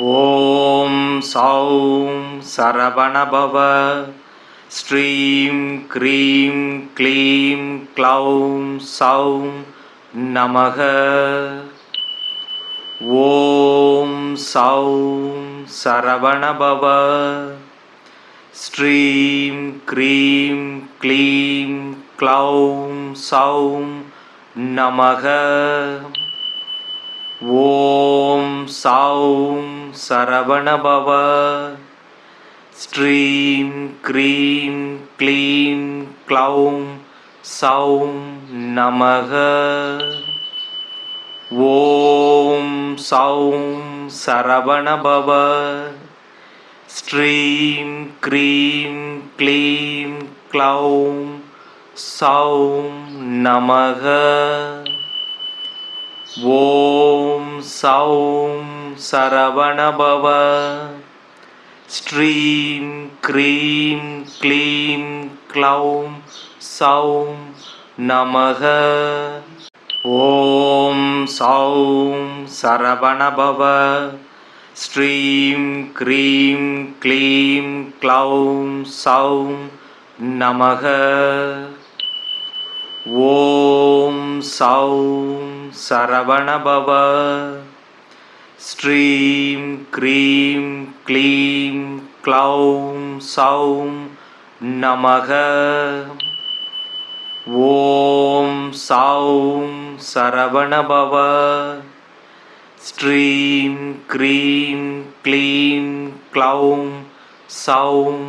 ॐ सौं सरवणभव ஸ்ரீம் க்ரீம் க்ளீம் க்ளௌம் சௌம் நமக ஓம் சௌம் சரவணபவ ஸ்ரீம் க்ரீம் க்ளீம் க்ளௌம் சௌம் நமக ஓம் சௌம் சரவணபவ. ஸ்ட்ரீம் க்ரீம் க்ளீம் க்ளௌம் சௌம் நமக. ஓம் சௌம் சரவணபவ. ஸ்ட்ரீம் க்ரீம் க்ளீம் க்ளௌம் சௌம் நமக. ஓம் சௌம் சரவணபவ. ஸ்ட்ரீம் க்ரீம் க்ளீம் க்ளௌம் சௌம் நமக. ஓம் சௌம் சரவணபவ. ஸ்ரீம் க்ரீம் க்ளீம் க்ளௌம் சௌம் நமக. ஓம் சௌம் சரவணபவ. ஸ்ரீம் க்ரீம் க்ளீம் க்ளௌம் சௌம் நமக. ஓம் சௌம் சரவணபவ. ஸ்ரீம் க்ரீம் க்ளீம் க்ளௌம் சௌம்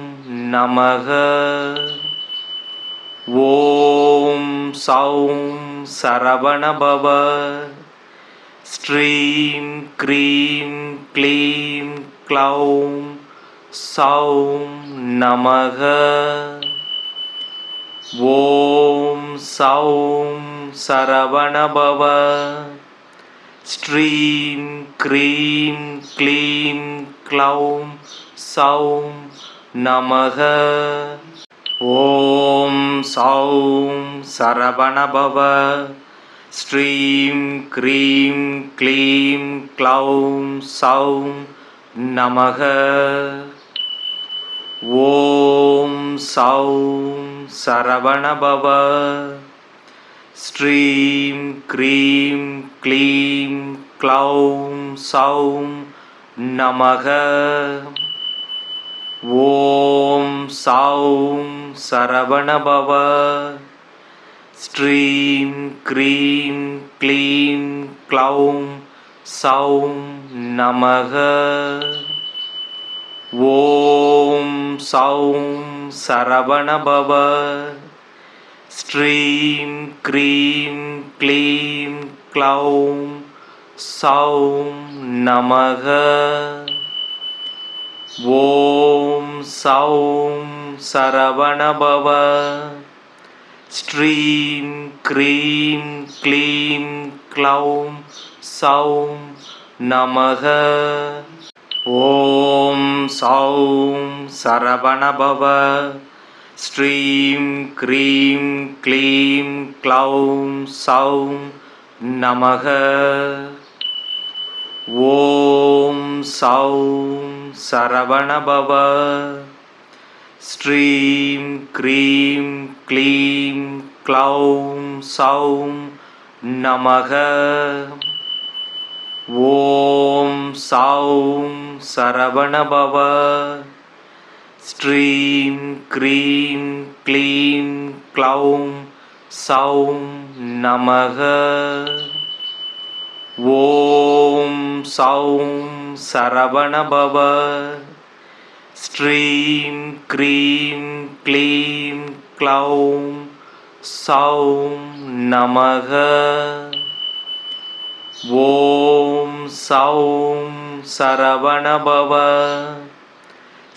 நமக. ஓம் சௌம் சரவணபவ. ஸ்ட்ரீம் க்ரீம் க்ளீம் க்ளௌம் சௌம் நமக ஓம் சௌம் சரவணபவ ஸ்ட்ரீம் க்ரீம் க்ளீம் க்ளௌம் சௌம் நமக ஓம் சௌம் சரவணபவ ஸ்ரீம் க்ரீம் க்ளீம் க்ளௌம் சௌம் நமக. ஓம் சௌம் சரவணபவ. ஸ்ரீம் க்ரீம் க்ளீம் க்ளௌம் சௌம் நமக. ஓம் சௌம் சரவணபவ. ஸ்ட்ரீம் க்ரீம் க்ளீம் க்ளௌம் சௌம் நமக ஓம் சௌம் சரவணபவ ஸ்ட்ரீம் க்ரீம் க்ளீம் க்ளௌம் சௌம் நமக ஓம் சௌம் சரவணபவ ஸ்ட்ரீம் க்ரீம் க்ளீம் க்ளௌம் சௌம் நமக ஓம் சௌம் சரவணபவ ஸ்ரீம் க்ரீம் க்ளீம் க்ளௌம் சௌம் நமக ஓம் சௌம் சரவணபவ ஸ்ரீம் க்ரீம் க்ளீம் க்ளௌம் சௌம் நமக. ஓம் சௌம் சரவணபவ. ஸ்ரீம் க்ரீம் க்ளீம் க்ளௌம் சௌம் நமக. ஓம் சௌம் சரவணபவ. ஸ்ட்ரீம் க்ரீம் க்ளீம் க்ளௌம் சௌம் நமக ஓம் சௌம் சரவணபவ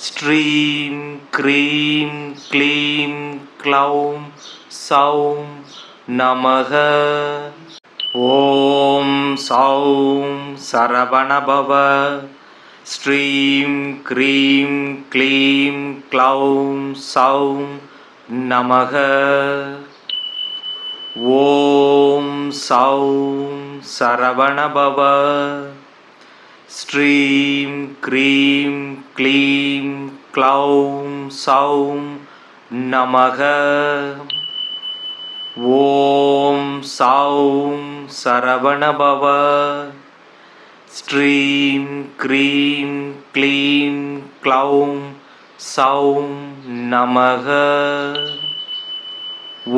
ஸ்ட்ரீம் க்ரீம் க்ளீம் க்ளௌம் சௌம் நமக ஓம் சௌம் சரவணபவ ஸ்ரீம் க்ரீம் க்ளீம் க்ளௌம் சௌம் நமக. ஓம் சௌம் சரவணபவ. ஸ்ரீம் க்ரீம் க்ளீம் க்ளௌம் சௌம் நமக. ஓம் சௌம் சரவணபவ. ஸ்ட்ரீம் க்ரீம் க்ளீம் க்ளௌம் சௌம் நமக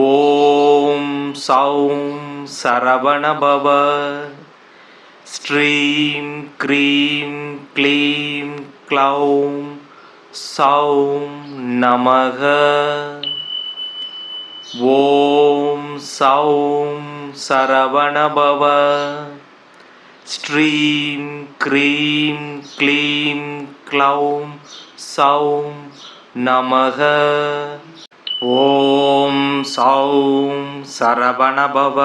ஓம் சௌம் சரவணபவ ஸ்ட்ரீம் க்ரீம் க்ளீம் க்ளௌம் சௌம் நமக ஓம் சௌம் சரவணபவ ஸ்ட்ரீம் க்ரீம் க்ளீம் க்ளௌம் சௌம் நமக ஓம் சௌம் சரவணபவ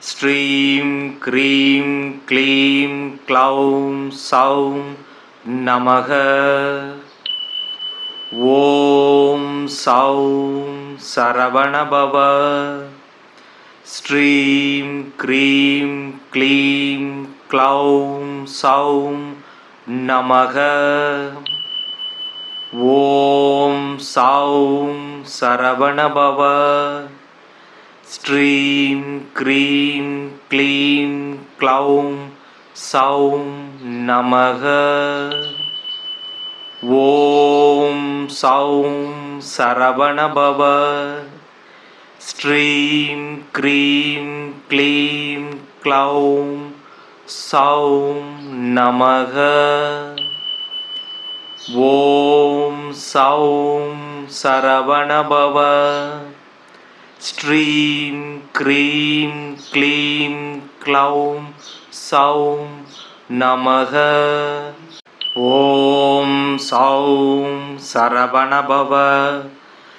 ஸ்ரீம் க்ரீம் க்ளீம் க்ளௌம் சௌம் நமக ஓம் சௌம் சரவணபவ ஸ்ரீம் க்ரீம் க்ளீம் க்ளௌம் சௌம் நமக. ஓம் சௌம் சரவணபவ. ஸ்ரீம் க்ரீம் க்ளீம் க்ளௌம் சௌம் நமக. ஓம் சௌம் சரவணபவ. ஸ்ட்ரீம் க்ரீம் க்ளீம் க்ளௌம் சௌம் நமக ஓம் சௌம் சரவணபவ ஸ்ட்ரீம் க்ரீம் க்ளீம் க்ளௌம் சௌம் நமக ஓம் சௌம் சரவணபவ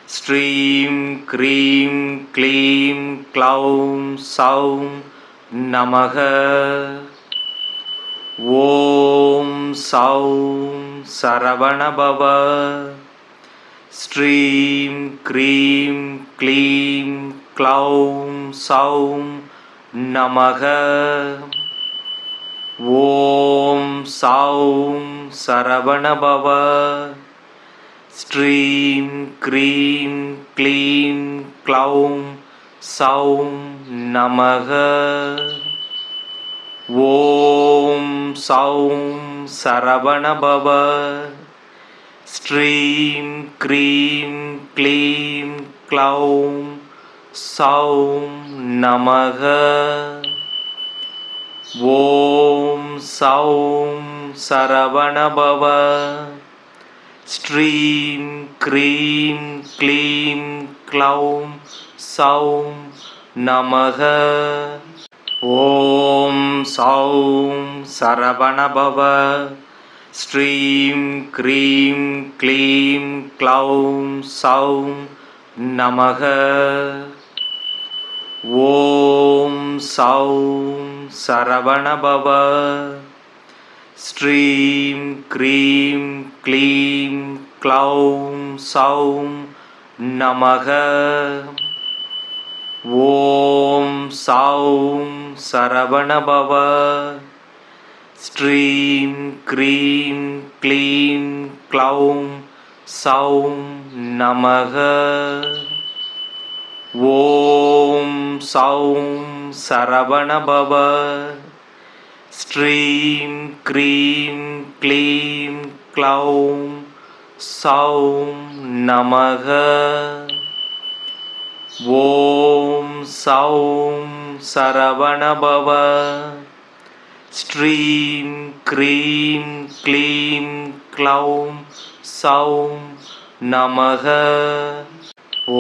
ஸ்ரீம் க்ரீம் க்ளீம் க்ளௌம் சௌம் நமக. ஓம் சௌம் சரவணபவ. ஸ்ரீம் க்ரீம் க்ளீம் க்ளௌம் சௌம் நமக. ஓம் சௌம் சரவணபவ. ஸ்ட்ரீம் க்ரீம் க்ளீம் க்ளௌம் சௌம் நமக ஓம் சௌம் சரவணபவ ஸ்ட்ரீம் க்ரீம் க்ளீம் க்ளௌம் சௌம் நமக ஓம் சௌம் சரவணபவ ஸ்ட்ரீம் க்ரீம் க்ளீம் க்ளௌம் சௌம் நமக ஓம் சௌம் சரவணபவ ஸ்ரீம் க்ரீம் க்ளீம் க்ளௌம் சௌம் நமக ஓம் சௌம் சரவணபவ ஸ்ரீம் க்ரீம் க்ளீம் க்ளௌம் சௌம் நமக. ஓம் சௌம் சரவணபவ. ஸ்ரீம் க்ரீம் க்ளீம் க்ளௌம் சௌம் நமக. ஓம் சௌம் சரவணபவ. ஸ்ரீம் க்ரீம் க்ளீம் க்ளௌம் சௌம் நமக ஓம் சௌம் சரவணபவ ஸ்ரீம் க்ரீம் க்ளீம் க்ளௌம் சௌம் நமக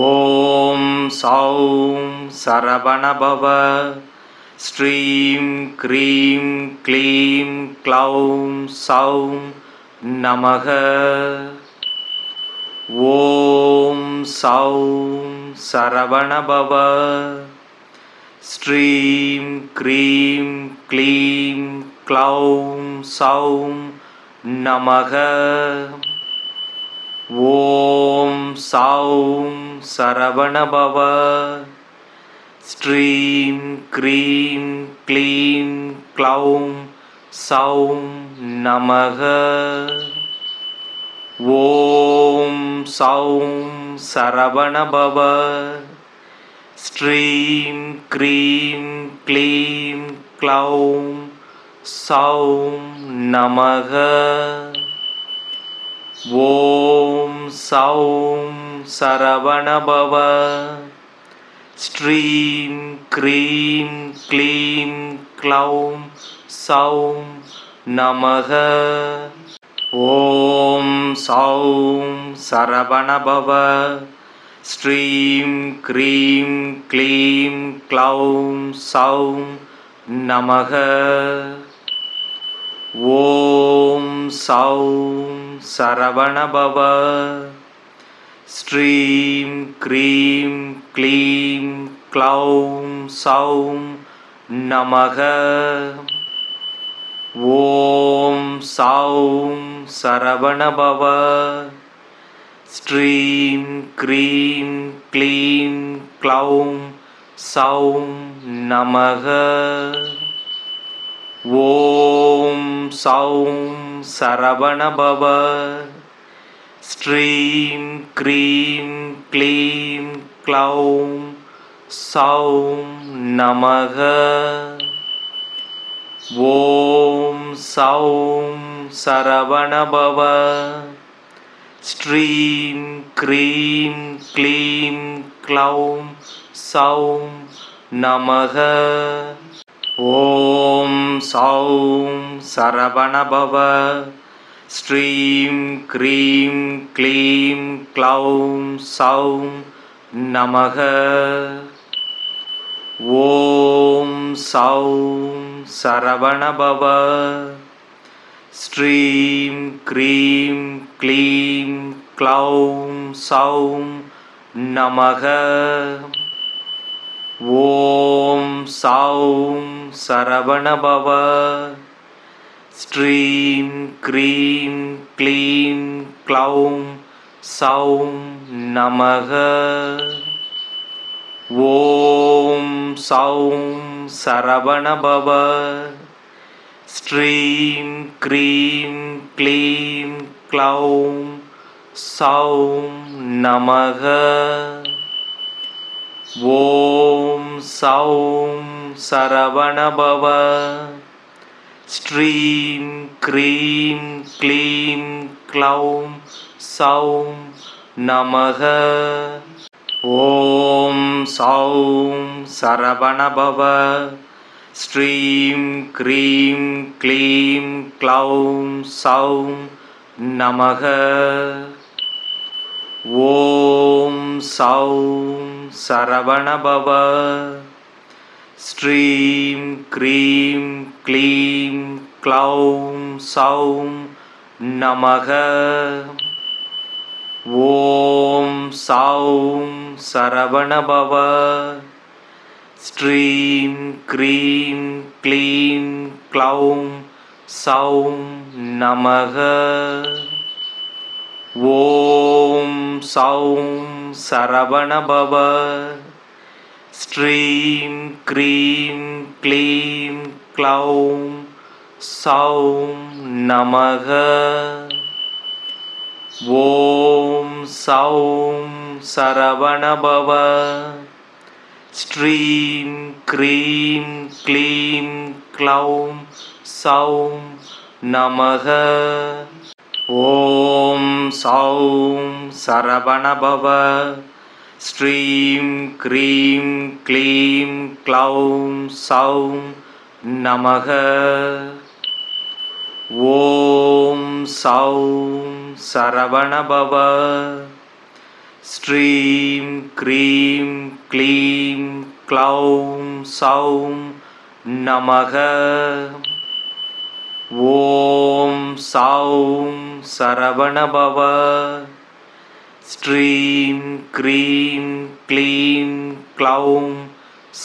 ஓம் சௌம் சரவணபவ ஸ்ரீம் க்ரீம் க்ளீம் க்ளௌம் சௌம் நமக. ஓம் சௌம் சரவணபவ. ஸ்ரீம் க்ரீம் க்ளீம் க்ளௌம் சௌம் நமக. ஓம் சௌம் சரவணபவ. ஸ்ட்ரீம் க்ரீம் க்ளீம் க்ளௌம் சௌம் நமக ஓம் சௌம் சரவணபவ ஸ்ட்ரீம் க்ரீம் க்ளீம் க்ளௌம் சௌம் நமக ஓம் சௌம் சரவணபவ ஸ்ட்ரீம் க்ரீம் க்ளீம் க்ளௌம் சௌம் நமக ஓம் சௌம் சரவணபவ ஸ்ட்ரீம் க்ரீம் க்ளீம் க்ளௌம் சௌம் நமக ஓம் சௌம் சரவணபவ ஸ்ரீம் க்ரீம் க்ளீம் க்ளௌம் சௌம் நமக. ஓம் சௌம் சரவணபவ. ஸ்ரீம் க்ரீம் க்ளீம் க்ளௌம் சௌம் நமக. ஓம் சௌம் சரவணபவ. ஸ்ட்ரீம் க்ரீம் க்ளீம் க்ளௌம் சௌம் நமக ஓம் சௌம் சரவணபவ ஸ்ட்ரீம் க்ரீம் க்ளீம் க்ளௌம் சௌம் நமக ஓம் சௌம் சரவணபவ ஸ்ரீம் க்ரீம் க்ளீம் க்ளௌம் சௌம் நமக. ஓம் சௌம் சரவணபவ. ஸ்ரீம் க்ரீம் க்ளீம் க்ளௌம் சௌம் நமக. ஓம் சௌம் சரவணபவ. ஸ்ட்ரீம் க்ரீம் க்ளீம் க்ளௌம் சௌம் நமக ஓம் சௌம் சரவணபவ ஸ்ட்ரீம் க்ரீம் க்ளீம் க்ளௌம் சௌம் நமக ஓம் சௌம் சரவணபவ ஸ்ட்ரீம் க்ரீம் க்ளீம் க்ளௌம் சௌம் நமக ஓம் சௌம் சரவணபவ ஸ்ட்ரீம் க்ரீம் க்ளீம் க்ளௌம் சௌம் நமக ஓம் சௌம் சரவணபவ ஸ்ட்ரீம் க்ரீம் க்ளீம் க்ளௌம் சௌம் நமக. ஓம் சௌம் சரவணபவ. ஸ்ரீம் க்ரீம் க்ளீம் க்ளௌம் சௌம் நமக. ஓம் சௌம் சரவணபவ. ஸ்ரீம் க்ரீம் க்ளீம் க்ளௌம் சௌம் நமக. ஓம் சௌம் சரவணபவ. ஸ்ரீம் க்ரீம் க்ளீம் க்ளௌம் சௌம் நமக. ஓம் சௌம் சரவணபவ. ஸ்ரீம் க்ரீம் க்ளீம் க்ளௌம் சௌம் நமக. ஓம் சௌம் சரவணபவ. ஸ்ரீம் க்ரீம் க்ளீம் க்ளௌம் சௌம் நமக. ஓம் சௌம் சரவணபவ. ஸ்ரீம் க்ரீம் க்ளீம் க்ளௌம்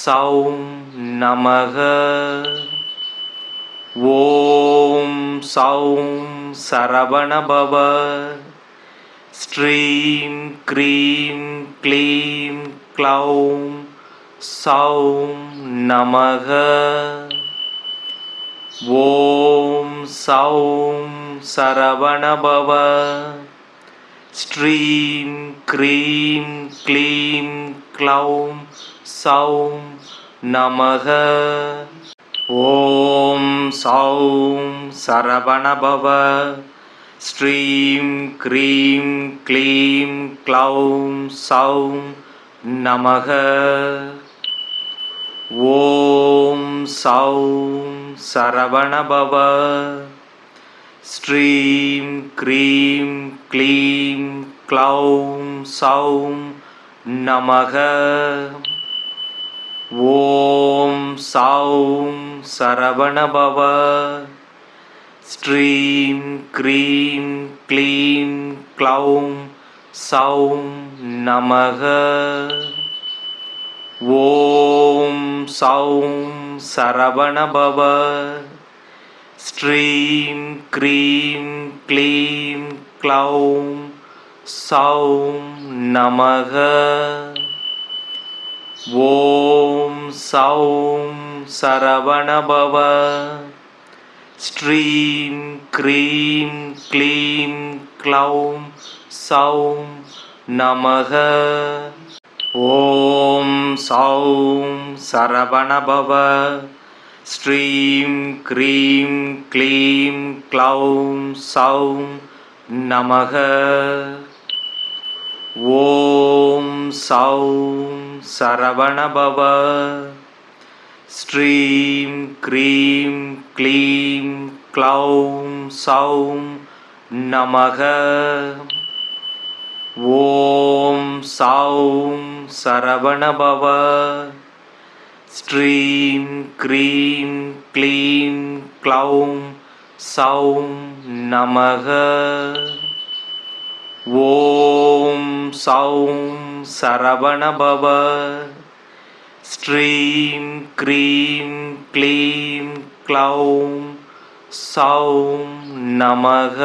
சௌம் நமக. ஓம் சௌம் சரவணபவ. ஸ்ரீம் க்ரீம் க்ளீம் க்ளௌம் சௌம் நமக. ஓம் சௌம் சரவணபவ. ஸ்ரீம் க்ரீம் க்ளீம் க்ளௌம் சௌம் நமக. ஓம் சௌம் சரவணபவ. ஸ்ரீம் க்ரீம் க்ளீம் க்ளௌம் சௌம் நமக. ஓம் சௌம் சரவணபவ. ஸ்ரீம் க்ரீம் க்ளீம் க்ளௌம் சௌம் நமக. ஓம் சௌம் சரவணபவ. ஸ்ரீம் க்ரீம் க்ளீம் க்ளௌம் சௌம் நமக. ஓம் சௌம் சரவணபவ. ஸ்ரீம் க்ரீம் க்ளீம் க்ளௌம் சௌம் நமக. ஓம் சௌம் சரவணபவ. ஸ்ரீம் க்ரீம் க்ளீம் க்ளௌம் சௌம் நமக. ஓம் சௌம் சரவணபவ. ஸ்ரீம் க்ரீம் க்ளீம் க்ளௌம் சௌம் நமக. ஓம் சௌம் சரவணபவ. ஸ்ரீம் க்ரீம் க்ளீம் க்ளௌம் சௌம் நமக. ஓம் சௌம் சரவணபவ. ஸ்ரீம் க்ரீம் க்ளீம் க்ளௌம் சௌம் நமக. ஓம் சௌம் சரவணபவ ஸ்ரீம் க்ரீம் க்ளீம் க்ளௌம் சௌம் நமக.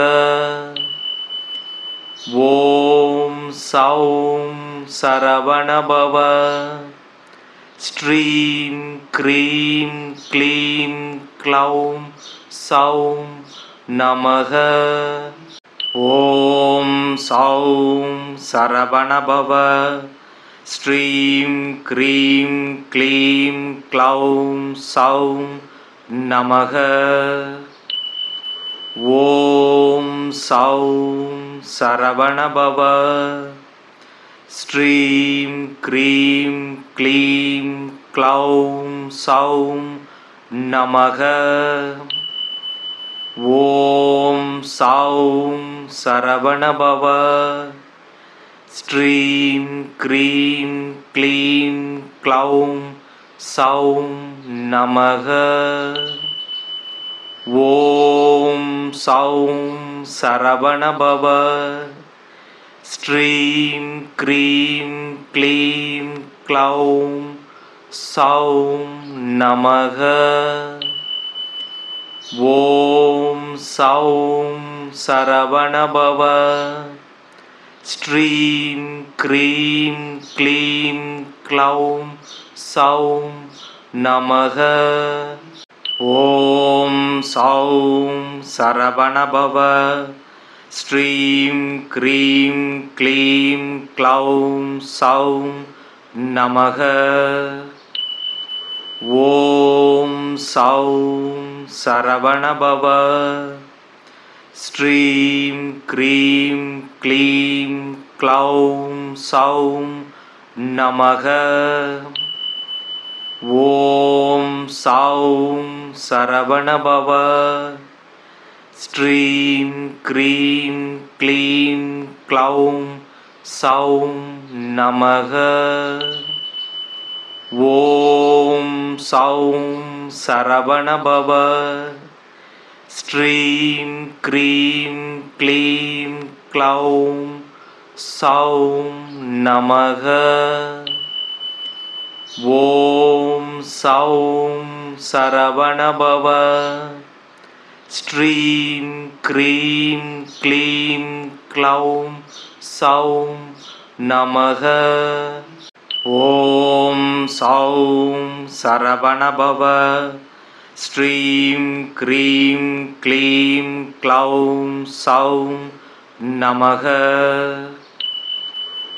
ஓம் சௌம் சரவணபவ ஸ்ரீம் க்ரீம் க்ளீம் க்ளௌம் சௌம் நமக. ஓம் சௌம் சரவணபவ ஸ்ரீம் க்ரீம் க்ளீம் க்ளௌம் சௌம் நமக. ஓம் சௌம் சரவணபவ ஸ்ரீம் க்ரீம் க்ளீம் க்ளௌம் சௌம் நமக. ஓம் சௌம் சரவணபவ. ஸ்ரீம் க்ரீம் க்ளீம் க்ளௌம் சௌம் நமக. ஓம் சௌம் சரவணபவ. ஸ்ரீம் க்ரீம் க்ளீம் க்ளௌம் சௌம் நமக. ஓம் சௌம் சரவணபவ. ஸ்ரீம் க்ரீம் க்ளீம் க்ளௌம் சௌம் நமக. ஓம் சௌம் சரவணபவ. ஸ்ரீம் க்ரீம் க்ளீம் க்ளௌம் சௌம் நமக. ஓம் சௌம் சரவணபவ. ஸ்ரீம் க்ரீம் க்ளீம் க்ளௌம் சௌம் நமக. ஓம் சௌம் சரவணபவ. ஸ்ரீம் க்ரீம் க்ளீம் க்ளௌம் சௌம் நமக. ஓம் சௌம் சரவணபவ. ஸ்ரீம் க்ரீம் க்ளீம் க்ளௌம் சௌம் நமக. ஓம் சௌம் சரவணபவ. ஸ்ரீம் க்ரீம் க்ளீம் க்ளௌம் சௌம் நமக. ஓம் சௌம் சரவணபவ ஸ்ரீம் க்ரீம் க்ளீம் க்ளௌம் சௌம் நமக.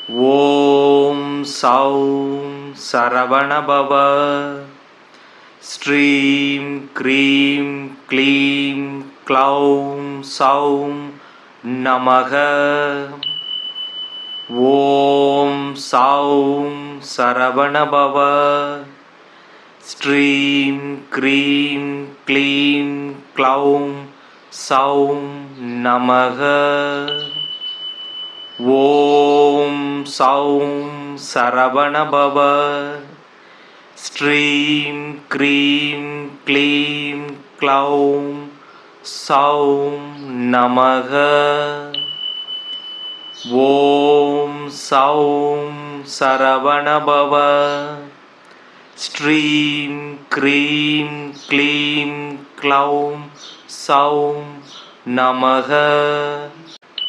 ஓம் சௌம் சரவணபவ ஸ்ரீம் க்ரீம் க்ளீம் க்ளௌம் சௌம் நமக. ஓம் சௌம் சரவணபவ ஸ்ட்ரீம் க்ரீம் க்ளீம் க்ளௌம் சௌம் நமக. ஓம் சௌம் சரவணபவ ஸ்ட்ரீம் க்ரீம் க்ளீம் க்ளௌம் சௌம் நமக. ஓம் சௌம் சரவணபவ. ஸ்ரீம் க்ரீம் க்ளீம் க்ளௌம் சௌம் நமக.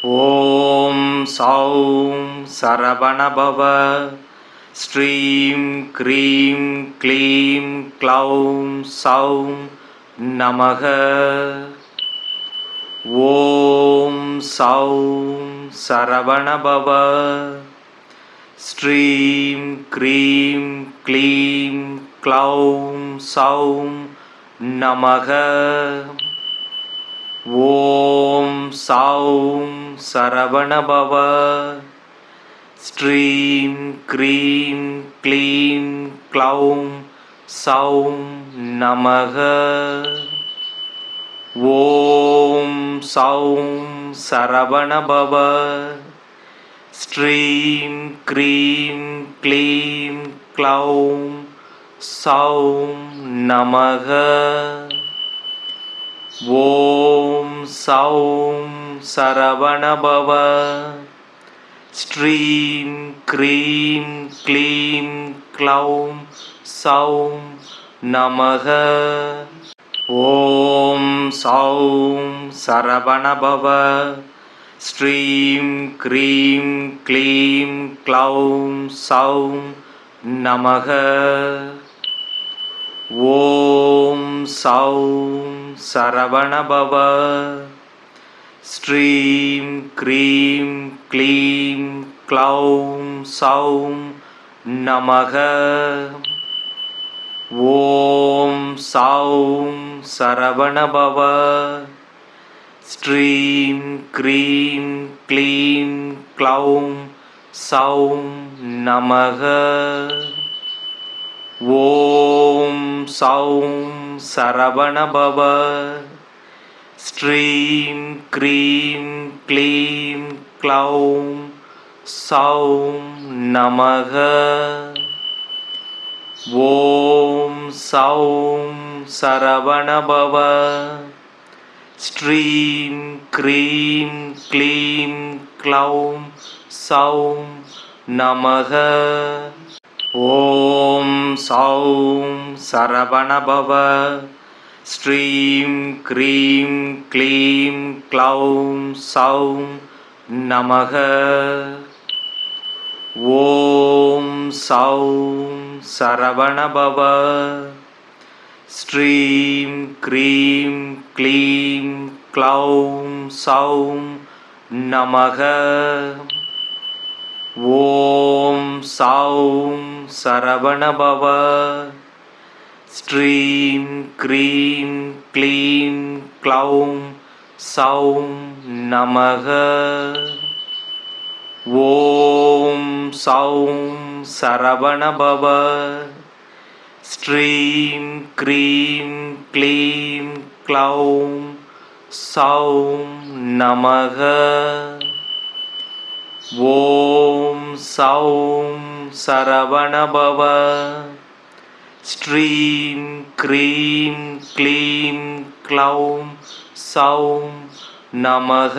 ஓம் சௌம் சரவணபவ. ஸ்ரீம் க்ரீம் க்ளீம் க்ளௌம் சௌம் நமக. ஓம் சௌம் சரவணபவ. ஸ்ரீம் க்ரீம் க்ளீம் க்ளௌம் சௌம் நமக. ஓம் சௌம் சரவணபவ. ஸ்ரீம் க்ரீம் க்ளீம் க்ளௌம் சௌம் நமக. ஓம் சௌம் சரவணபவ. ஸ்ரீம் க்ரீம் க்ளீம் க்ளௌம் சௌம் நமக. ஓம் சௌம் சரவணபவ. ஸ்ரீம் க்ரீம் க்ளீம் க்ளௌம் சௌம் நமக. ஓம் சௌம் சரவணபவ. ஸ்ரீம் க்ரீம் க்ளீம் க்ளௌம் சௌம் நமக. ஓம் சௌம் சரவணபவ. ஸ்ரீம் க்ரீம் க்ளீம் க்ளௌம் சௌம் நமக. ஓம் சௌம் சரவணபவ. ஸ்ட்ரீம் க்ரீம் க்ளீம் க்ளௌம் சௌம் நமக. ஓம் சௌம் சரவணபவ. ஸ்ட்ரீம் க்ரீம் க்ளீம் க்ளௌம் சௌம் நமக. ஓம் சௌம் व श्रीं क्रीं क्लीं क्लौं सौं नमः। ॐ सौः शरवणभव श्रीं क्रीं क्लीं क्लौं सौं नमः। ॐ सौः शरवणभव ஸ்ரீம் க்ரீம் க்ளீம் க்ளௌம் சௌம் நமக. ஓம் சௌம் சரவணபவ. ஸ்ரீம் க்ரீம் க்ளீம் க்ளௌம் சௌம் நமக. ஓம் சௌம் சரவணபவ. ஸ்ட்ரீம் க்ரீம் க்ளீம் க்ளௌம் சௌம் நமக ஓம் சௌம் சரவணபவ ஸ்ட்ரீம் க்ரீம் க்ளீம் க்ளௌம் சௌம் நமக